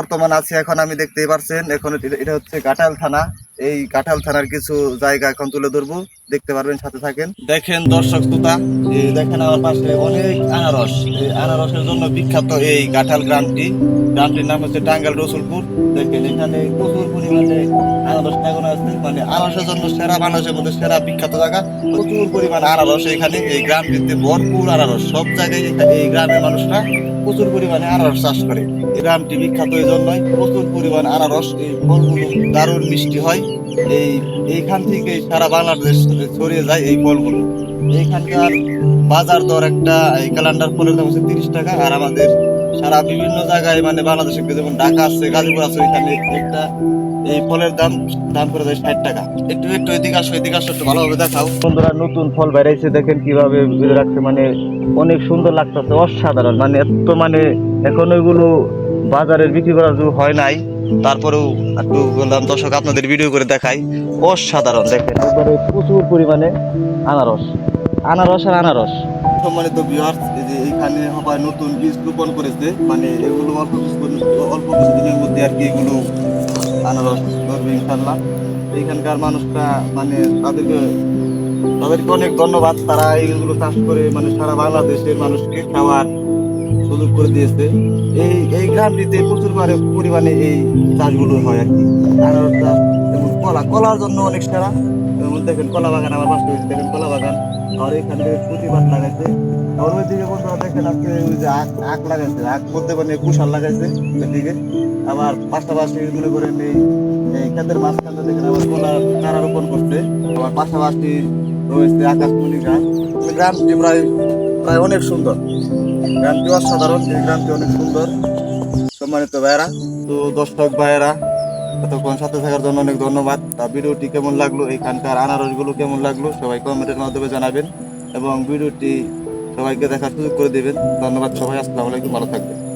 বর্তমান আছে এখন আমি দেখতেই পারছেন এখন এটা- হচ্ছে কাটাল থানা। এই কাঁঠাল থানার কিছু জায়গা এখন তুলে ধরবো। দেখতে পারবেন, সাথে থাকেন। দেখেন দর্শক শ্রোতা দেখেন আমার পাশে অনেক আনারস। এই আনারসের জন্য বিখ্যাত এই কাঁঠাল গ্রামটি। গ্রামটির নাম হচ্ছে টাঙ্গাল রসুলপুর। দেখেন, এখানে প্রচুর পরিমাণে আনারস লাগানো আছে। মানে আনারসের জন্য সেরা মানুষের মধ্যে সেরা বিখ্যাত জায়গা। প্রচুর পরিমাণে আনারস এখানে। এই গ্রামটিতে ভরপুর আনারস। সব জায়গায় এখানে এই গ্রামের মানুষরা প্রচুর পরিমাণে আনারস চাষ করে। গ্রামটি বিখ্যাত এই জন্যই প্রচুর পরিমাণ আনারস এই ফলগুলো দারুণ মিষ্টি হয়। এই, এইখান থেকে সারা বাংলাদেশ ছড়িয়ে যায় এই ফলগুলো এইখানকার বাজার দর একটা, এই ক্যালেন্ডার ফলের দাম হচ্ছে তিরিশ টাকা। আর আমাদের সারা বিভিন্ন জায়গায় মানে বাংলাদেশে যেমন ঢাকা আছে, গাজীপুর আছে, ওইখানে একটা এই ফলের দাম দাম করে যায় ষাট টাকা। একটু একটু এদিকে আসো এদিকে আসো, একটু ভালোভাবে দেখাও। বন্ধুরা, নতুন ফল বেড়াইছে দেখেন কীভাবে রাখছে মানে অনেক সুন্দর লাগতেছে, অসাধারণ মানে এত মানে এখন ওইগুলো বাজারের বিক্রি করা হয় নাই। তারপরেও একটু বললাম দর্শক আপনাদের ভিডিও করে দেখাই। অসাধারণ দেখেন। একবারে প্রচুর পরিমাণে আনারস। আনারস আর আনারস। সম্মানিত ভিউয়ার্স এই যে এইখানে সবাই নতুন বীজ রোপণ করেছে মানে এগুলো অল্প অল্প কিছু দিনের মধ্যে আর কি এগুলো আনারস ধরবে ইনশাল্লাহ এইখানকার মানুষরা মানে তাদেরকে তাদেরকে অনেক ধন্যবাদ। তারা এইগুলো চাষ করে মানে সারা বাংলাদেশের মানুষকে খাওয়ার সুযোগ করে দিয়েছে। এই এই গ্রামটিতে প্রচুর পরি- পরিমাণে এই চাষগুলো হয় আর কি। আনারস চাষ যেমন কলা কলার জন্য অনেক সেরা। যেমন দেখেন, কলা বাগান আমার পাশে দেখেন কলা বাগান। আর এখানে প্রতিবাদ লাগাইছে। আর ওই দিকে বন্ধুরা দেখেন, আজকে ওই যে আখ আখ লাগাইছে। আখ বলতে মানে কুশাল লাগাইছে ওইদিকে। আবার পাশাপাশি মনে করেন এই ক্ষেতের মাঝখানে দেখেন আবার কলা চারা রোপণ করছে। আবার পাশাপাশি রয়েছে আকাশমণি গাছ। গ্রামটি প্রায় প্রায় অনেক সুন্দর। গ্রামটি অসাধারণ এই গ্রামটি অনেক সুন্দর। সম্মানিত ভাইয়েরা, তো দর্শক ভাইয়েরা, এতক্ষণ সাথে থাকার জন্য অনেক ধন্যবাদ। তা ভিডিওটি কেমন লাগল এইখানকার আনারসগুলো কেমন লাগল, সবাই কমেন্টের মাধ্যমে জানাবেন এবং ভিডিওটি সবাইকে দেখার সুযোগ করে দেবেন। ধন্যবাদ সবাই, আসসালামু আলাইকুম, ভালো থাকবেন।